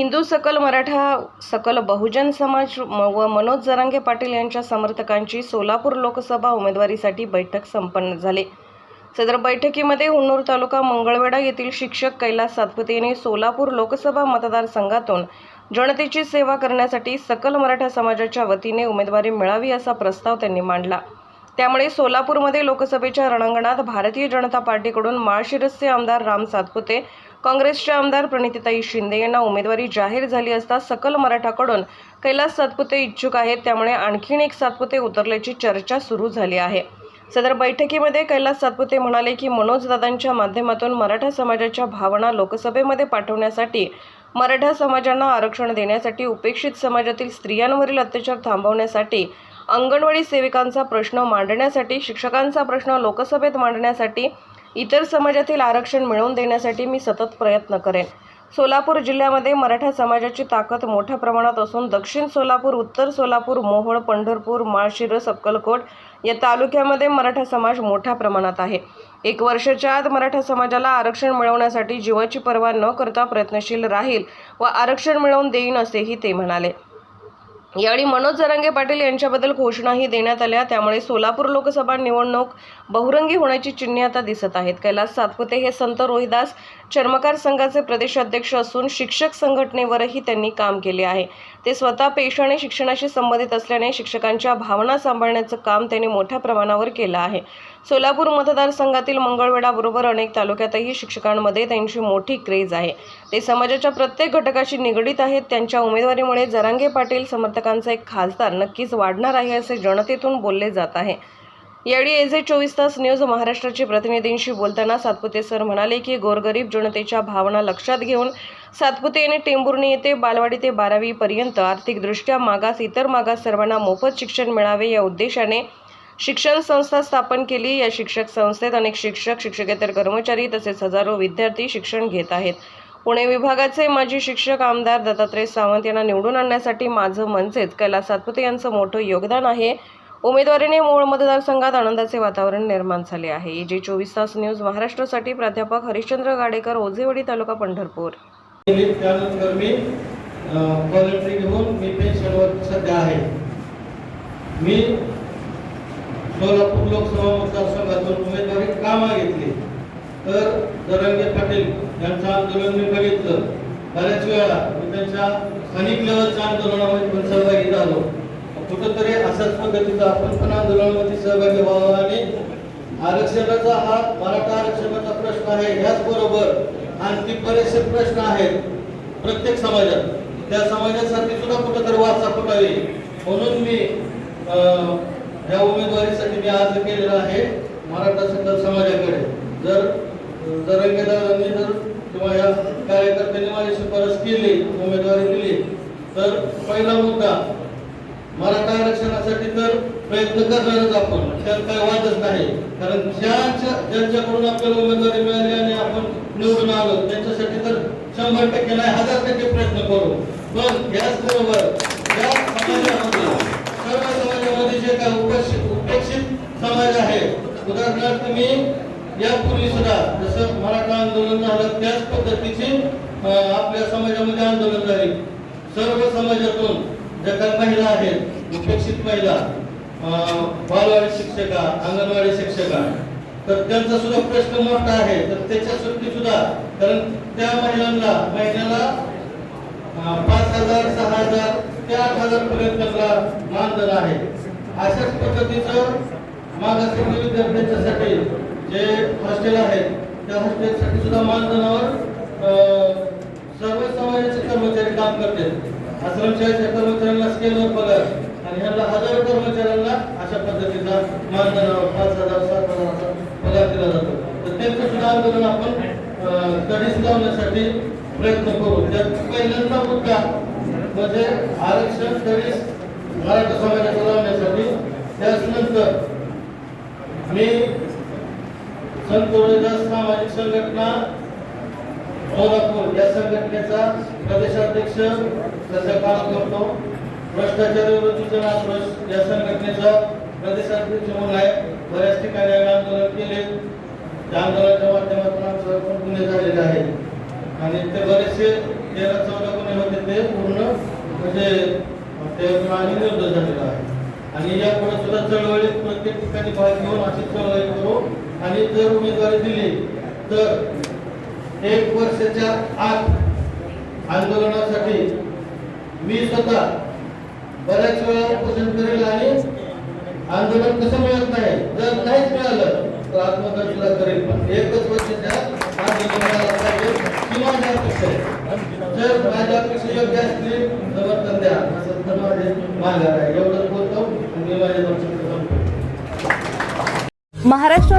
हिंदू सकल मराठा सकल बहुजन समाज म- व मनोज जरांगे पाटील यांच्या समर्थकांची सोलापूर लोकसभा उमेदवारीसाठी बैठक संपन्न झाली. सदर बैठकीमध्ये हुन्नूर तालुका मंगळवेढा येथील शिक्षक कैलास सातपुते यांनी सोलापूर लोकसभा मतदारसंघातून जनतेची सेवा करण्यासाठी सकल मराठा समाजाच्या वतीने उमेदवारी मिळावी असा प्रस्ताव त्यांनी मांडला. त्यामुळे सोलापूरमध्ये लोकसभेच्या रणांगणात भारतीय जनता पार्टीकडून माळशिरसचे आमदार राम सातपुते काँग्रेसचे आमदार प्रणितीताई शिंदे यांना उमेदवारी जाहीर झाली असता सकल मराठाकडून कैलास सातपुते इच्छुक आहेत. त्यामुळे आणखीन एक सातपुते उतरल्याची चर्चा सुरू झाली आहे. सदर बैठकीमध्ये कैलास सातपुते म्हणाले की मनोजदादांच्या माध्यमातून मराठा समाजाच्या भावना लोकसभेमध्ये पाठवण्यासाठी मराठा समाजांना आरक्षण देण्यासाठी उपेक्षित समाजातील स्त्रियांवरील अत्याचार थांबवण्यासाठी अंगणवाडी सेविकांचा प्रश्न मांडण्यासाठी शिक्षकांचा प्रश्न लोकसभेत मांडण्यासाठी इतर समाजातील आरक्षण मिळवून देण्यासाठी मी सतत प्रयत्न करेन. सोलापूर जिल्ह्यामध्ये मराठा समाजाची ताकद मोठ्या प्रमाणात असून दक्षिण सोलापूर उत्तर सोलापूर मोहोळ पंढरपूर माळशिरस अक्कलकोट या तालुक्यामध्ये मराठा समाज मोठ्या प्रमाणात आहे. एक वर्षाच्या आत मराठा समाजाला आरक्षण मिळवण्यासाठी जीवाची पर्वा न करता प्रयत्नशील राहील व आरक्षण मिळवून देईन असेही ते म्हणाले. यावेळी मनोज जरांगे पाटील यांच्याबद्दल घोषणाही देण्यात आल्या. त्यामुळे सोलापूर लोकसभा निवडणूक बहुरंगी होण्याची चिन्हे आता दिसत आहेत. कैलास सातपुते हे संत रोहिदास चर्मकार संघाचे प्रदेशाध्यक्ष असून शिक्षक संघटनेवरही त्यांनी काम केले आहे. ते स्वतः पेशाने शिक्षणाशी संबंधित असल्याने शिक्षकांच्या भावना सांभाळण्याचं काम त्यांनी मोठ्या प्रमाणावर केलं आहे. सोलापूर मतदारसंघातील मंगळवेढाबरोबर अनेक तालुक्यातही शिक्षकांमध्ये त्यांची मोठी क्रेज आहे. ते समाजाच्या प्रत्येक घटकाशी निगडीत आहेत. त्यांच्या उमेदवारीमुळे जरांगे पाटील समर्थकांचा एक खासदार नक्कीच वाढणार आहे असे जनतेतून बोलले जात आहे. यावेळी एजे चोवीस तास न्यूज महाराष्ट्राचे प्रतिनिधींशी बोलताना सातपुते सर म्हणाले की गोरगरीब जनतेच्या भावना लक्षात घेऊन सातपुते यांनी टेंभुर्णी येथे बालवाडी ते बारावीपर्यंत आर्थिकदृष्ट्या मागास इतर मागास सर्वांना मोफत शिक्षण मिळावे या उद्देशाने शिक्षण संस्था स्थापन केली. या शिक्षक संस्थेत अनेक शिक्षक शिक्षकेतर कर्मचारी तसेच हजारो विद्यार्थी शिक्षण घेत आहेत. पुणे विभागाचे माजी शिक्षक आमदार दत्तात्रय सावंत यांना निवडून आणण्यासाठी माझं म्हणजेच कैलास सातपुते यांचं मोठं योगदान आहे. उमेदवारीने मूळ मतदारसंघात आनंदाचे वातावरण निर्माण झाले आहे. जे चोवीस तास न्यूज महाराष्ट्रासाठी प्राध्यापक हरिश्चंद्र गाडेकर ओझेवाडी तालुका पंढरपूर. त्यानंतर मी घेऊन मी पेन्शनवर सध्या आहे. मी सोलापूर लोकसभा मतदारसंघातून उमेदवारी का मागितली तर दरंगे पाटील यांचं आंदोलन मी बघितलं. बऱ्याच वेळा मी त्यांच्या स्थानिक लेवलच्या आंदोलनामध्ये पण सहभागी झालो. कुठंतरी अशाच पद्धतीचं आपण पण आंदोलनामध्ये सहभागी व्हावं आणि आरक्षणाचा हा मराठा आरक्षणाचा प्रश्न आहे याचबरोबर आणखी बरेचसे प्रश्न आहेत प्रत्येक समाजात. त्या समाजासाठी सुद्धा कुठंतरी वाचा फुटावी म्हणून मी अं, या उमेदवारीसाठी केलेला आहे मराठा संघ समाजाकडे. जर जर रंगेदारांनी जर किंवा या कार्यकर्त्यांनी माझी शिफारस केली उमेदवारी दिली तर पहिला मुद्दा मराठा आरक्षणासाठी तर प्रयत्न करणारच आपण. त्यात काही वादच नाही. कारण ज्यांच्या ज्यांच्याकडून आपल्याला उमेदवारी मिळाली आणि आपण निवडून आलो त्यांच्यासाठी तर शंभर टक्के नाही हजार टक्के प्रयत्न करू. पण याचबरोबर या समाजामध्ये सर्व समाजामध्ये जे काही उपस्थित उदाहरणार्थ मी यापूर्वी सुद्धा जसं मराठा आंदोलन झालं त्याच पद्धतीचे आपल्या समाजामध्ये आंदोलन झाली. सर्व समाजातून ज्या काही महिला आहेत उपेक्षित महिला बालवाडी शिक्षका अंगणवाडी शिक्षका तर त्यांचा सुद्धा प्रश्न मोठा आहे. तर त्याच्या सुट्टी सुद्धा कारण त्या महिलांना महिन्याला पाच हजार सहा हजार ते आठ हजार पर्यंत मानधन आहे. अशाच पद्धतीचं मागासवर्गीय विद्यार्थ्यांच्यासाठी जे हॉस्टेल आहेत त्या हॉस्टेलसाठी सुद्धा मानधनावर अं, सर्व समाजाचे कर्मचारी काम करतात आश्रमशाळेच्या कर्मचाऱ्यांना स्केलवर पगार आणि ह्यांना हजारो कर्मचाऱ्यांना अशा पद्धतीचा मानधनावर पाच हजार सात हजार असा पगार दिला जातो. तर त्यांचं सुद्धा आंदोलन आपण कधीच लावण्यासाठी प्रयत्न करू. त्यात पहिल्यांदा मुद्दा म्हणजे आरक्षण कधीच मराठा समाजाचा लावण्यासाठी. त्याच नंतर मी संत रोहिदास सामाजिक संघटना सोलापूर या संघटनेचा प्रदेशाध्यक्ष सध्या काम करतो. भ्रष्टाचार विरोधी जन आक्रोश या संघटनेचा प्रदेशाध्यक्ष म्हणून आहे. बऱ्याच ठिकाणी आम्ही आंदोलन केले. त्या आंदोलनाच्या माध्यमातून आमचं पण गुन्हे झालेले आहेत. आणि ते बरेचसे तेरा चौदा गुन्हे होते ते पूर्ण म्हणजे ते निर्दोष झालेला आहे आणि यापुढे सुद्धा चळवळीत प्रत्येक ठिकाणी भाग घेऊन अशी चळवळी करू. आणि जर उमेदवारी दिली तर एक वर्षाच्या आत आंदोलनासाठी मी स्वतः बऱ्याच वेळा उपोषण करेल आणि आंदोलन कसं मिळत नाही जर नाहीच मिळालं तर आत्महत्या करेल पण. एकच वर्षाच्या आंदोलनाला पाहिजे ही अपेक्षा जर माझी अपेक्षा योग्य असतील समर्थन द्या. असं